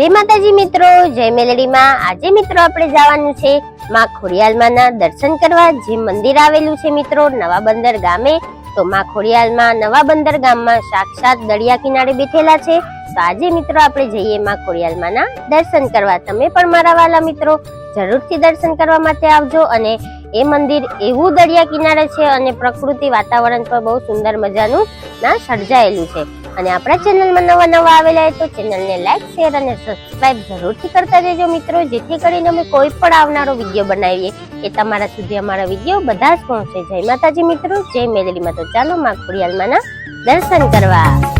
જય માતાજી મિત્રો, જય મેલડીમાં. આજે મિત્રો આપણે જવાનું છે માં ખોડિયાલમાંના દર્શન કરવા. જે મંદિર આવેલું છે મિત્રો નવા બંદર ગામે. તો માં ખોડિયાલમાં નવા બંદર ગામમાં સાક્ષાત દરિયા કિનારે બેઠેલા છે. તો આજે મિત્રો આપણે જઈએ માં ખોડિયાલમાંના દર્શન કરવા. તમે પણ મારા વાલા મિત્રો, જરૂરથી દર્શન કરવા માટે આવજો. અને એ મંદિર એવું દરિયા કિનારે છે અને પ્રકૃતિ વાતાવરણ પર બહુ સુંદર મજાનું ના સર્જાયેલું છે. અને આપણા ચેનલમાં નવા નવા આવેલા હોય તો ચેનલને લાઈક, શેર અને સબસ્ક્રાઇબ જરૂરથી કરતા જજો મિત્રો, જેથી કરીને અમે કોઈ પણ આવનારો વીડિયો બનાવીએ એ તમારા સુધી અમારા વીડિયો બધા જ પહોંચે. જય માતાજી મિત્રો, જય મેલેડીમાં તો ચાલો, માં ખોડિયાલમાંના દર્શન કરવા.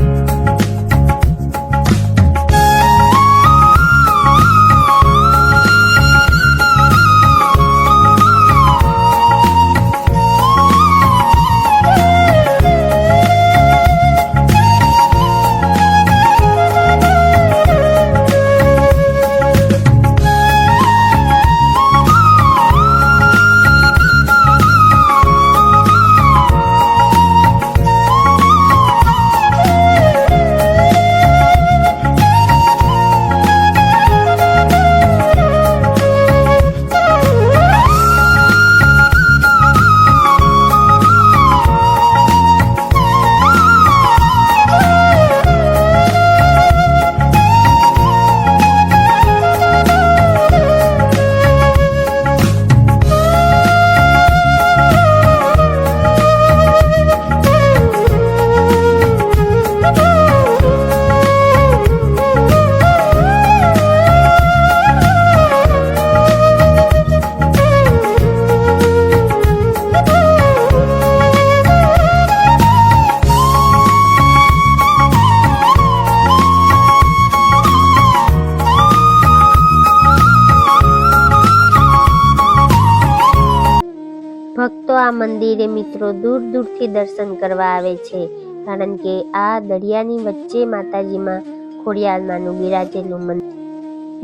ભક્તો આ મંદિરે મિત્રો દૂર દૂરથી દર્શન કરવા આવે છે. કારણ કે આ દરિયાની વચ્ચે માતાજીમાં ખોડિયાલમાંનું બિરાજેલું મંદિર.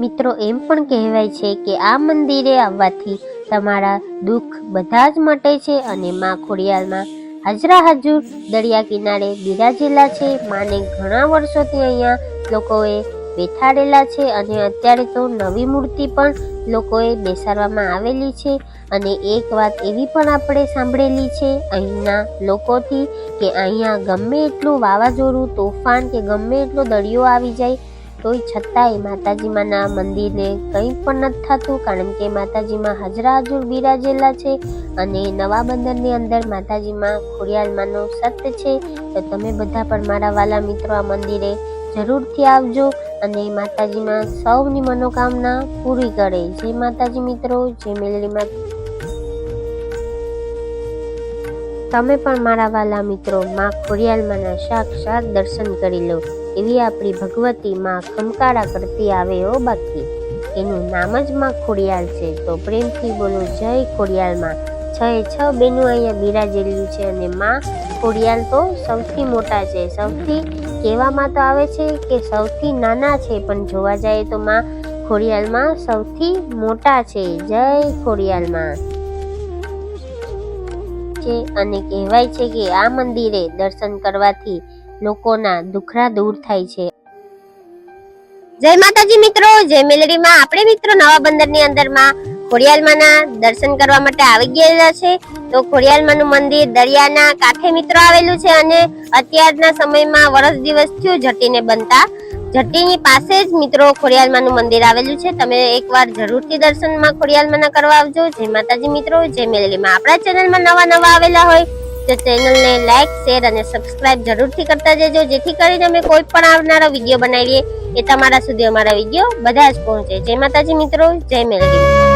મિત્રો એમ પણ કહેવાય છે કે આ મંદિરે આવવાથી તમારા દુઃખ બધા જ મટે છે અને માં ખોડિયાલમાં હાજરા હાજર દરિયા કિનારે બિરાજેલા છે. માને ઘણા વર્ષોથી અહીંયા લોકોએ બેઠાડેલા છે અને અત્યારે તો નવી મૂર્તિ પણ લોકોએ બેસાડવામાં આવેલી છે અને એક વાત એવી પણ આપણે સાંભળેલી છે, અહીંના લોકોથી કે અહીંયા ગમે એટલું વાવાઝોડું, તોફાન કે ગમે એટલો દરિયો આવી જાય, તોય છતાંય માતાજીમાંના મંદિરને કંઈ પણ નથી થતું, કારણ કે માતાજીમાં હજરા હજુર બિરાજેલા છે અને નવા બંદરની અંદર માતાજીમાં ખોડિયાલમાંનો સત્ય છે. તો તમે બધા પણ મારા વાલા મિત્રો આ મંદિરે જરૂરથી આવજો અને માતાજીના સૌની મનોકામના પૂરી કરે. જય માતાજી મિત્રો, જય મેલડીમાં તમે પણ મારા વાલા મિત્રો, માં ખોડિયાલમાંના સાક્ષાત દર્શન કરી લો. એવી આપણી ભગવતી માં ખમકારા કરતી આવે હો બાકી. એનું નામ જ માં ખોડિયાલ છે. તો પ્રેમથી બોલો, જય ખોડિયાલમાં છ એ છ, બેનું અહીંયા બિરાજેલું છે અને માં ખોડિયાલ તો સૌથી મોટા છે. સૌથી કહેવામાં તો આવે છે કે સૌથી નાના છે, પણ જોવા જાય તો માં ખોડિયાલમાં સૌથી મોટા છે. જય ખોડિયાલમાં છે અને કહેવાય છે કે આ મંદિરે દર્શન કરવાથી લોકોના દુખરા દૂર થાય છે. જય માતાજી મિત્રો, જય મેલડીમાં. આપણે મિત્રો નવા બંદરની અંદરમાં ખોડિયાલમાંના દર્શન કરવા માટે આવી ગયેલા છે. તો ખોડિયાલમાનું મંદિર દરિયાના કાંઠે મિત્રો આવેલું છે અને અત્યારના સમયમાં વરસ દિવસ થયું જટીને બનતા. જટીની પાસે જ મિત્રો ખોડિયાલમાનું મંદિર આવેલું છે. તમે એકવાર જરૂરથી દર્શનમાં ખોડિયાલમાના કરવા આવજો. જય માતાજી મિત્રો, જય મેલેલીમાં. આપણા ચેનલમાં નવા નવા આવેલા હોય તો ચેનલને લાઈક, શેર અને સબસ્ક્રાઇબ જરૂરથી કરતા જજો. જેથી કરીને અમે કોઈ પણ આવનારા વીડિયો બનાવીએ એ તમારા સુધી અમારા વીડિયો બધા જ પહોંચે. જય માતાજી મિત્રો, જય મેલડી